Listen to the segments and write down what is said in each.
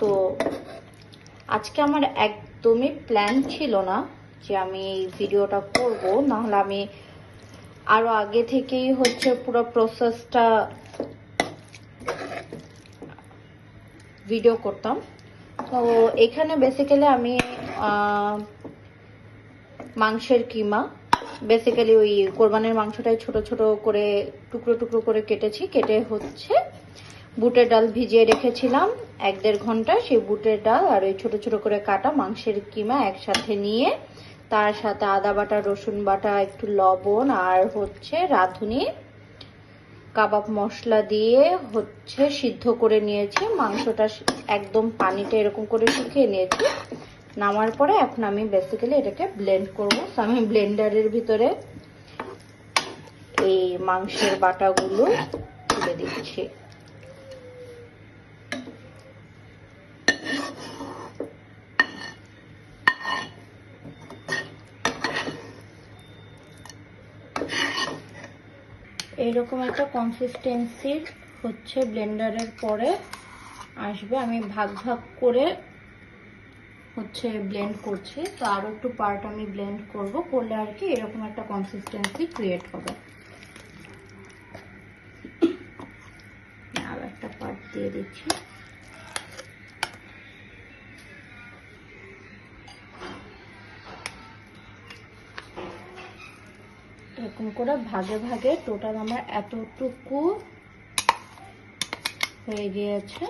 তো আজকে আমার একদমই প্ল্যান ছিল না যে আমি এই ভিডিওটা করব। নাহলে আমি আরও আগে থেকেই হচ্ছে পুরো প্রসেসটা ভিডিও করতাম। তো এখানে বেসিক্যালি আমি মাংসের কিমা বেসিক্যালি ওই কোরবানির মাংসটাই ছোট ছোট করে, টুকরো টুকরো করে কেটেছি। কেটে হচ্ছে বুটের ডাল ভিজিয়ে রেখেছিলাম এক দেড় ঘণ্টা। সেই বুটের ডাল আর ওই ছোট ছোট করে কাটা মাংসের কিমা একসাথে নিয়ে, তার সাথে আদা বাটা, রসুন বাটা, একটু লবণ আর হচ্ছে রাঁধুনি। কাবাব মশলা দিয়ে হচ্ছে সিদ্ধ করে নিয়েছি। মাংসটা একদম পানিটা এরকম করে শুকিয়ে নিয়েছি। নামার পরে এখন আমি বেসিক্যালি এটাকে ব্লেন্ড করব। তো আমি ব্লেন্ডারের ভিতরে এই মাংসের বাটাগুলো তুলে দিচ্ছি। এইরকম একটা কনসিস্টেন্সির হচ্ছে ব্লেন্ডারের পরে আসবে। আমি ভাগ ভাগ করে হচ্ছে ব্লেন্ড করছি। তো আরও একটু পার্ট আমি ব্লেন্ড করব। করলে আর কি এরকম একটা কনসিস্টেন্সি ক্রিয়েট হবে। আর একটা পার্ট দিয়ে দিচ্ছি। এরকম করে ভাগে ভাগে টোটাল আমার এতটুকু হয়ে গিয়েছে।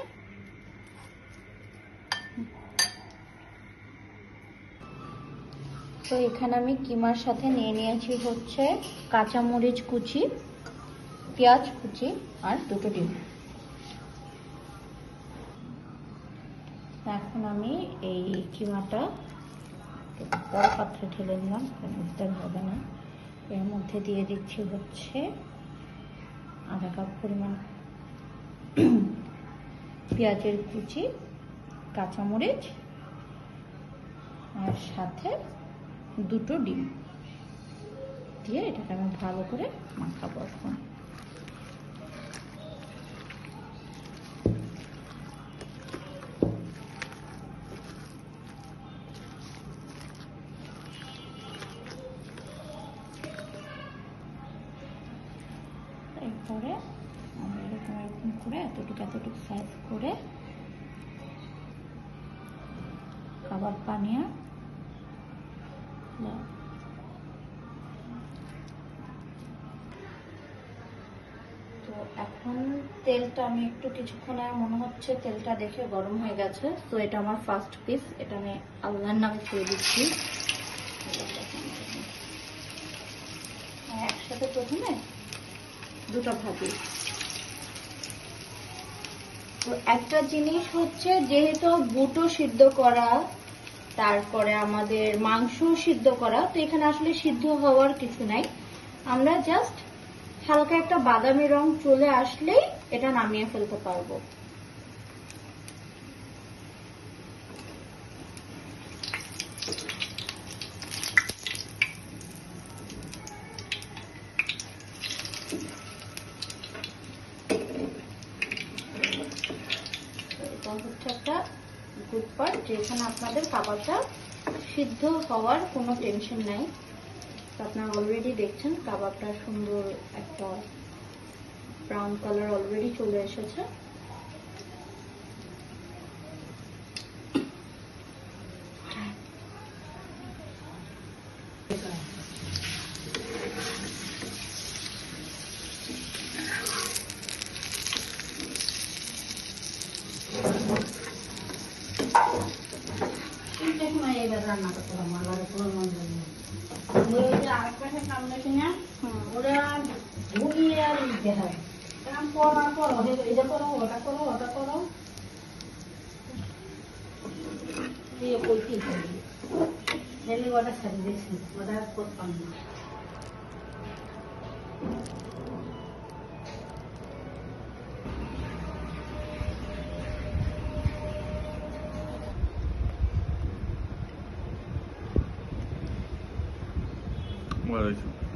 তো এখানে আমি কিমার সাথে নিয়ে নিয়েছি হচ্ছে কাঁচামরিচ কুচি, পেঁয়াজ কুচি আর দুটো ডিম। এখন আমি এই কিমাটা বড় পাত্রে ঢেলে উঠতে হবে না। এর মধ্যে দিয়ে দিচ্ছি হচ্ছে আধা কাপ পরিমাণ পেঁয়াজের কুচি, কাঁচামরিচ আর সাথে দুটো ডিম দিয়ে এটাকে আমি ভালো করে মাখাবো এখন। এরপরে আমরা এরকম এরকম করে এতটুকু এতটুকু সাইজ করে খাবার পানিয়া তো এখন তেলটা আমি একটু কিছুক্ষণ আর মনে হচ্ছে তেলটা দেখে গরম হয়ে গেছে। তো এটা আমার ফার্স্ট পিস এটা আমি আল্লাহর নামে খেয়ে দিচ্ছি। একসাথে প্রথমে দুটো ভাজি তো একটা জিনিস হচ্ছে যেহেতু বুটো সিদ্ধ করা, তারপরে আমাদের মাংস সিদ্ধ করা, তো এখানে আসলে সিদ্ধ হওয়ার কিছু নাই। আমরা জাস্ট হালকা একটা বাদামি রং চলে আসলেই এটা নামিয়ে ফেলতে পারব। এটা হচ্ছে একটা গুড পার্ট যেখানে আপনাদের কাবাবটা সিদ্ধ হওয়ার কোনো টেনশন নাই। আপনারা অলরেডি দেখছেন কাবাবটা সুন্দর একটা ব্রাউন কালার অলরেডি চলে এসেছে। এইবার রান্না করতে পারব ওরা ঘুরিয়ে আর দিতে হয় কাম করো করো এটা করো ওটা করো ওটা করো দিয়ে ওটা ছাড়ি দিয়েছি ওটা করতাম না। com o